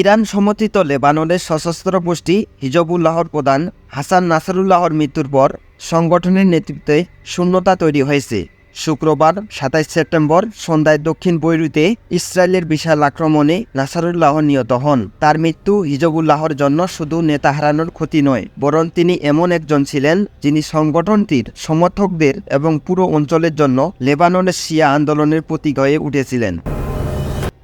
Iran সমর্থিত লেবাননের সশস্ত্র গোষ্ঠী হিজবুল্লাহর প্রধান হাসান নাসারুল্লাহর মৃত্যুর পর সংগঠনের নেতৃত্বে শূন্যতা তৈরি হয়েছে। শুক্রবার সাতাইশ সেপ্টেম্বর সন্ধ্যায় দক্ষিণ বৈরুতে ইসরায়েলের বিশাল আক্রমণে নাসারুল্লাহ নিহত হন। তার মৃত্যু হিজবুল্লাহর জন্য শুধু নেতা হারানোর ক্ষতি নয়, বরং তিনি এমন একজন ছিলেন যিনি সংগঠনটির সমর্থকদের এবং পুরো অঞ্চলের জন্য লেবাননের শিয়া আন্দোলনের প্রতীক হয়ে উঠেছিলেন।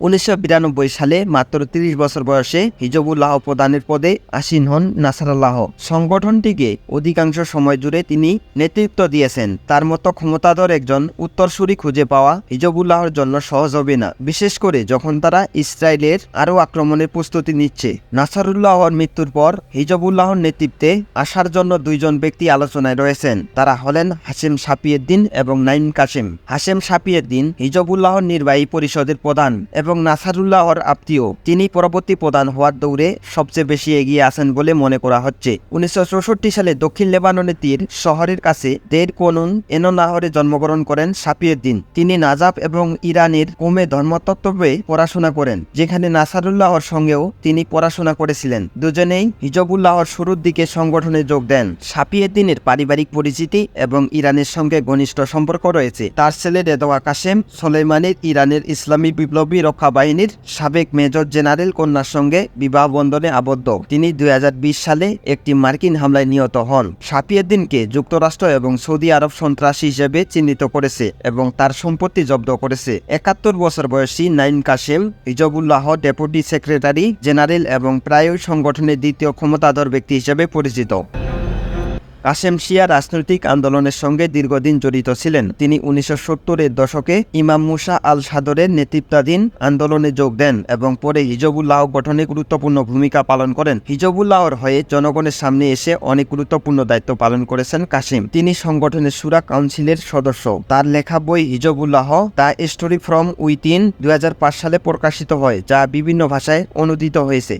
উনিশশো বিরানব্বই সালে মাত্র তিরিশ বছর বয়সে হিজবুল্লাহ প্রধানের পদে আসীন হন নাসারাল্লাহ। সংগঠনটিকে অধিকাংশ সময় জুড়ে তিনি নেতৃত্ব দিয়েছেন। তার মতো ক্ষমতাধর একজন উত্তরসূরি খুঁজে পাওয়া হিজবুল্লাহর জন্য সহজ হবে না, বিশেষ করে যখন তারা ইসরায়েলের আরও আক্রমণের প্রস্তুতি নিচ্ছে। নাসারুল্লাহর মৃত্যুর পর হিজবুল্লাহর নেতৃত্বে আসার জন্য দুইজন ব্যক্তি আলোচনায় রয়েছেন। তারা হলেন হাসেম সাপিয়েদ্দিন এবং নাইম কাসিম। হাসেম সাপিয়েদ্দিন হিজবুল্লাহর নির্বাহী পরিষদের প্রধান এবং নাসারুল্লাহর আত্মীয়। তিনি পরবর্তী প্রধান হওয়ার দৌড়ে সবচেয়ে বেশি এগিয়ে আছেন বলে মনে করা হচ্ছে। উনিশশো সালে দক্ষিণ লেবাননের তীর শহরের কাছে দের কোনুন এনোনাহরে জন্মগ্রহণ করেন সাপিয়েদ্দিন তিনি নাজাব এবং ইরানের কোমে ধর্মতত্ত্বে পড়াশোনা করেন, যেখানে নাসারুল্লাহর সঙ্গেও তিনি পড়াশোনা করেছিলেন। দুজনেই হিজবুল্লাহর শুরুর দিকে সংগঠনে যোগ দেন। সাপিয়েদ্দিনের পারিবারিক পরিচিতি এবং ইরানের সঙ্গে ঘনিষ্ঠ সম্পর্ক রয়েছে। তার ছেলে রেদোয়া কাশেম সোলেমানের ইরানের ইসলামী বিপ্লবী রক্ষা বাহিনীর সাবেক মেজর জেনারেল কন্যার সঙ্গে বিবাহ বন্ধনে আবদ্ধ। তিনি দুই হাজার বিশ সালে একটি মার্কিন হামলায় নিহত হন। সাপিয়েদ্দিনকে যুক্তরাষ্ট্র এবং সৌদি আরব সন্ত্রাসী হিসেবে চিহ্নিত করেছে এবং তার সম্পত্তি জব্দ করেছে। একাত্তর বছর বয়সী Naim Qassem Hezbollah deputy secretary general এবং প্রায়ই সংগঠনের দ্বিতীয় ক্ষমতাধর ব্যক্তি হিসেবে পরিচিত। কাশেম শিয়া রাজনৈতিক আন্দোলনের সঙ্গে দীর্ঘদিন জড়িত ছিলেন। তিনি উনিশশো সত্তরের দশকে ইমাম মুসা আল সাদরের নেতৃত্বাধীন আন্দোলনে যোগ দেন এবং পরে হিজবুল্লাহ গঠনে গুরুত্বপূর্ণ ভূমিকা পালন করেন। হিজবুল্লাহর হয়ে জনগণের সামনে এসে অনেক গুরুত্বপূর্ণ দায়িত্ব পালন করেছেন কাশিম তিনি সংগঠনের সুরা কাউন্সিলের সদস্য। তার লেখা বই Hezbollah, the story from with within দুই সালে প্রকাশিত হয়, যা বিভিন্ন ভাষায় অনুদিত হয়েছে।